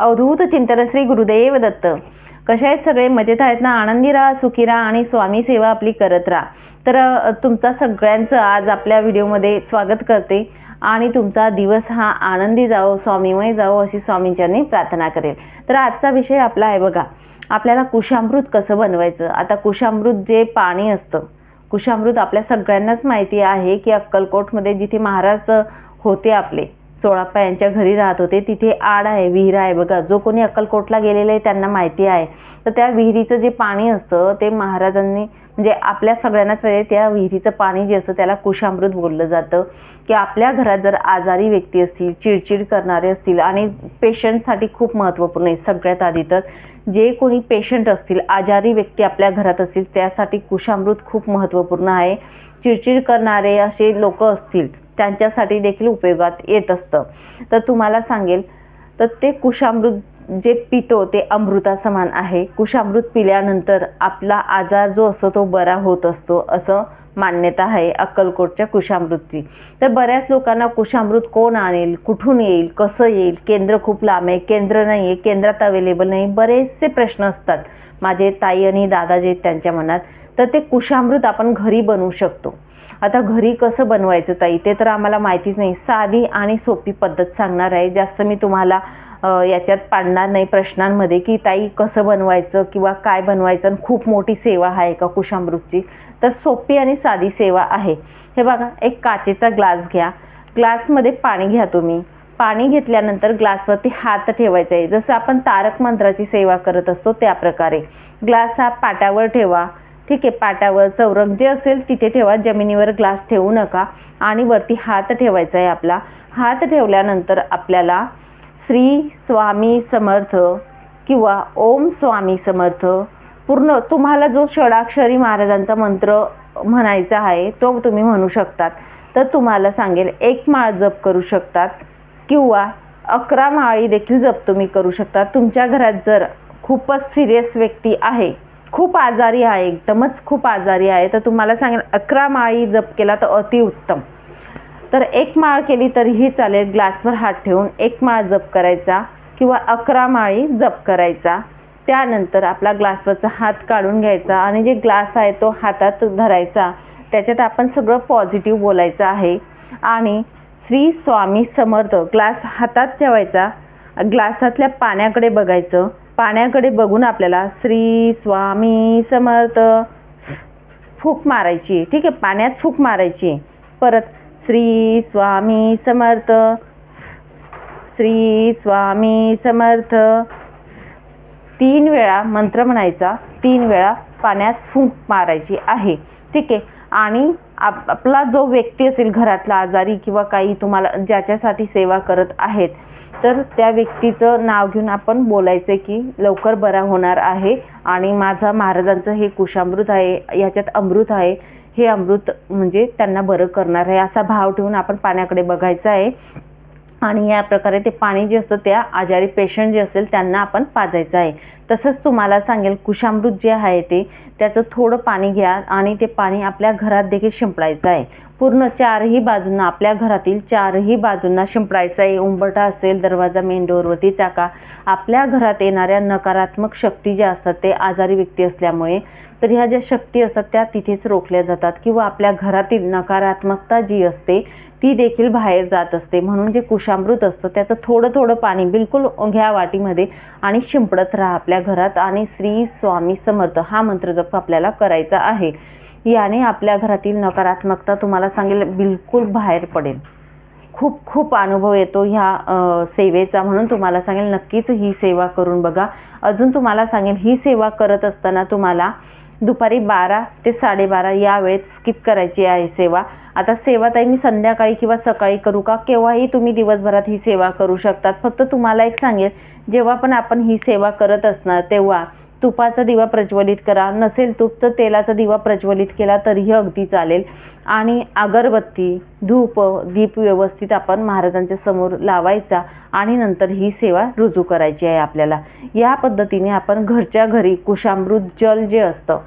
अवधूत चिंतन श्री गुरुदेव दत्त. कशा आहेत सगळे? मजेत आहेत ना? आनंदी राहा सुखी राहा आणि स्वामी सेवा आपली करत राहा. तर तुमचा सगळ्यांचं आज आपल्या व्हिडिओमध्ये स्वागत करते आणि तुमचा दिवस हा आनंदी जावो स्वामीमय जावो अशी स्वामींच्यानी प्रार्थना करेल. तर आजचा विषय आपला आहे बघा. आपल्याला कुशामृत कसं बनवायचं? आता कुशामृत जे पाणी असतं कुशामृत आपल्या सगळ्यांनाच माहिती आहे की अक्कलकोटमध्ये जिथे महाराज होते आपले सोळाप्पा यांच्या घरी राहत होते. तिथे आड आहे विहीर आहे. बघा जो कोणी अक्कलकोटला गेलेले आहे त्यांना माहिती आहे. तर त्या विहिरीचं जे पाणी असतं ते महाराजांनी म्हणजे आपल्या सगळ्यांनाच माहिती त्या विहिरीचं पाणी जे असतं त्याला कुशामृत बोललं जातं. की आपल्या घरात जर आजारी व्यक्ती असतील चिडचिड करणारे असतील आणि पेशंटसाठी खूप महत्त्वपूर्ण आहे सगळ्यात आधी तर. जे कोणी पेशंट असतील आजारी व्यक्ती आपल्या घरात असतील त्यासाठी कुशामृत खूप महत्त्वपूर्ण आहे. चिडचिड करणारे असे लोक असतील त्यांच्यासाठी देखील उपयोगात येत असतं. तर तुम्हाला सांगेल तर ते कुशामृत जे पितो ते अमृता समान आहे. कुशामृत पिल्यानंतर आपला आजार जो असतो तो बरा होत असतो असं मान्यता आहे अक्कलकोटच्या कुशामृतची. तर बऱ्याच लोकांना कुशामृत कोण आणेल कुठून येईल कसं येईल केंद्र खूप लांब आहे केंद्र नाही आहे केंद्रात अवेलेबल नाही बरेचसे प्रश्न असतात. माझे ताई आणि दादा जे त्यांच्या मनात. तर ते कुशामृत आपण घरी बनवू शकतो. आता घरी कसं बनवायचं ताई? ते तर आम्हाला माहितीच नाही. साधी आणि सोपी पद्धत सांगणार आहे. जास्त मी तुम्हाला याच्यात पाडणार नाही प्रश्नांमध्ये की ताई कसं बनवायचं किंवा काय बनवायचं आणि खूप मोठी सेवा आहे का कुशामृतची? तर सोपी आणि साधी सेवा आहे. हे बघा एक काचेचा ग्लास घ्या. ग्लासमध्ये पाणी घ्या तुम्ही. पाणी घेतल्यानंतर ग्लासवरती हात ठेवायचा आहे. जसं आपण तारक मंत्राची सेवा करत असतो त्या प्रकारे. ग्लास हा पाटावर ठेवा. ठीक आहे पाटावर चौरंग जे असेल तिथे ठेवा जमिनीवर ग्लास ठेवू नका आणि वरती हात ठेवायचा आहे आपला. हात ठेवल्यानंतर आपल्याला श्री स्वामी समर्थ किंवा ओम स्वामी समर्थ पूर्ण तुम्हाला जो षडाक्षरी महाराजांचा मंत्र म्हणायचा आहे तो तुम्ही म्हणू शकतात. तर तुम्हाला सांगेल एक माळ जप करू शकतात किंवा अकरा माळी देखील जप तुम्ही करू शकता तुमच्या घरात जर खूपच सिरियस व्यक्ती आहे खूप आजारी आहे एकदमच खूप आजारी आहे. तर तुम्हाला सांगेन अकरा माळी जप केला तर अतिउत्तम तर एक माळ केली तरीही चालेल ग्लासवर हात ठेवून एक माळ जप करायचा किंवा अकरा माळी जप करायचा. त्यानंतर आपला ग्लासवरचा हात काढून घ्यायचा आणि जे ग्लास आहे तो हातात धरायचा. त्याच्यात आपण सगळं पॉझिटिव्ह बोलायचं आहे. आणि श्री स्वामी समर्थ ग्लास हातात ठेवायचा. ग्लासातल्या पाण्याकडे बघायचं. पाण्याकडे बघून आपल्याला श्री स्वामी समर्थ फूक मारायची ठीक आहे पाण्यात फूक मारायची परत श्री स्वामी समर्थ श्री स्वामी समर्थ. तीन वेळा मंत्र म्हणायचा तीन वेळा पाण्यात फूक मारायची आहे. ठीक आहे आणि आप आपला जो व्यक्ती असेल घरातला आजारी किंवा काही तुम्हाला ज्याच्यासाठी सेवा करत आहेत तर त्या व्यक्तीचं नाव घेऊन आपण बोलायचं की लवकर बरा होणार आहे आणि माझा महाराजांचं हे कुशामृत आहे याच्यात अमृत आहे हे अमृत म्हणजे त्यांना बरं करणार आहे असा भाव ठेवून आपण पाण्याकडे बघायचं आहे. आणि या प्रकारे ते पाणी जे असतं त्या आजारी पेशंट जे असेल त्यांना आपण पाजायचं आहे. तसंच तुम्हाला सांगेल कुशामृत जे आहे ते त्याचं थोडं पाणी घ्या आणि ते पाणी आपल्या घरात देखील शिंपडायचं आहे. पूर्ण चारही बाजूंना आपल्या घरातील चारही बाजूंना शिंपडायचं आहे. उंबरठा असेल दरवाजा मेन डोअरवरती टाका. आपल्या घरात येणाऱ्या नकारात्मक शक्ती ज्या असतात ते आजारी व्यक्ती असल्यामुळे तर ह्या ज्या शक्ती असतात त्या तिथेच रोखल्या जातात. किंवा आपल्या घरातील नकारात्मकता जी असते ती देखील बाहेर जात असते. म्हणून जे कुशामृत असतं त्याचं थोडं थोडं पाणी बिलकुल घ्या वाटीमध्ये आणि शिंपडत राहा. आपल्या घरात आणि श्री स्वामी समर्थ हा मंत्र जप आपल्याला करायचा आहे. याने आपल्या घरातील नकारात्मकता तुम्हाला सांगेल बिलकुल बाहेर पडेल. खूप खूप अनुभव येतो ह्या सेवेचा म्हणून तुम्हाला सांगेल. नक्कीच ही सेवा करून बघा. अजून तुम्हाला सांगेल ही सेवा करत असताना तुम्हाला दुपारी बारा ते साडेबारा या वेळेत स्किप करायची आहे सेवा. आता सेवा ताई मी संध्याकाळी किंवा सकाळी करू का? केव्हाही तुम्ही दिवसभरात ही सेवा करू शकतात. फक्त तुम्हाला एक सांगेल जेव्हा पण आपण ही सेवा करत असणार तेव्हा तुपाचा दिवा प्रज्वलित करा. नसेल तूप तर तेलाचा दिवा प्रज्वलित केला तरीही अगदी चालेल. आणि अगरबत्ती धूप दीप व्यवस्थित आपण महाराजांच्या समोर लावायचा आणि नंतर ही सेवा रुजू करायची आहे आपल्याला. या पद्धतीने आपण घरच्या घरी कुशामृत जल जे असतं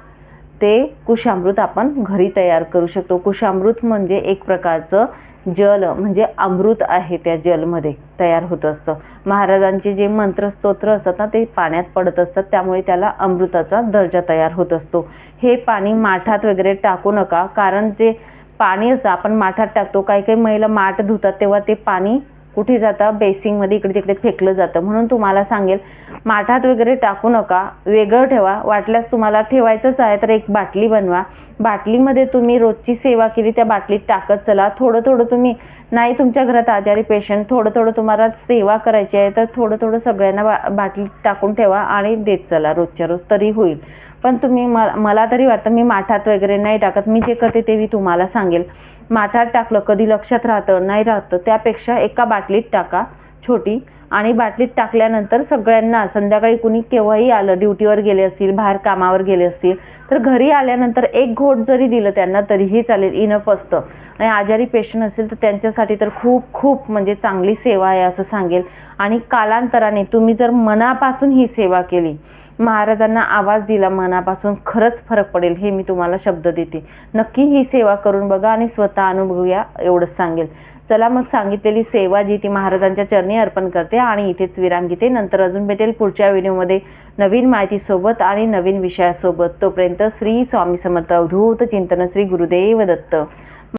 ते कुशामृत आपण घरी तयार करू शकतो. कुशामृत म्हणजे एक प्रकारचं जल म्हणजे अमृत आहे त्या जलमध्ये तयार होत असतं. महाराजांचे जे मंत्रस्तोत्र असतात ना ते पाण्यात पडत असतात. त्यामुळे त्याला अमृताचा दर्जा तयार होत असतो. हे पाणी माठात वगैरे टाकू नका कारण जे पाणी असतं आपण माठात टाकतो काही काही महिला माठ धुतात तेव्हा ते पाणी कुठे जातं? बेसिंगमध्ये इकडे तिकडे फेकलं जातं. म्हणून तुम्हाला सांगेल माठात वगैरे टाकू नका. वेगळं ठेवा. वाटल्यास तुम्हाला ठेवायचंच आहे तर एक बाटली बनवा. बाटलीमध्ये तुम्ही रोजची सेवा केली त्या बाटलीत टाकत चला. थोडं थोडं तुम्ही नाही तुमच्या घरात आजारी पेशंट थोडं थोडं तुम्हाला सेवा करायची आहे तर थोडं थोडं सगळ्यांना बा बाटलीत टाकून ठेवा आणि देत चला. रोजच्या रोज तरी होईल. पण तुम्ही म मला तरी वाटतं मी माठात वगैरे नाही टाकत. मी जे करते ते मी तुम्हाला सांगेल. माठात टाकलं कधी लक्षात राहतं नाही राहतं त्यापेक्षा एका बाटलीत टाका. छोटी आणि बाटलीत टाकल्यानंतर सगळ्यांना संध्याकाळी कुणी केव्हाही आलं ड्युटीवर गेले असतील बाहेर कामावर गेले असतील तर घरी आल्यानंतर एक घोट जरी दिलं त्यांना तरीही चालेल इनफ असतं. आणि आजारी पेशंट असेल तर त्यांच्यासाठी तर खूप खूप म्हणजे चांगली सेवा आहे असं सांगेल. आणि कालांतराने तुम्ही जर मनापासून ही सेवा केली महाराजांना आवाज दिला मनापासून खरंच फरक पडेल हे मी तुम्हाला शब्द देते. नक्की ही सेवा करून बघा आणि स्वतः अनुभवूया एवढंच सांगेल. चला मग सांगितलेली सेवा जी ती महाराजांच्या चरणी अर्पण करते आणि इथेच विराम घेते. नंतर अजून भेटेल पुढच्या व्हिडिओमध्ये नवीन माहितीसोबत आणि नवीन विषयासोबत. तोपर्यंत श्री स्वामी समर्थ अवधूत चिंतन श्री गुरुदेव दत्त.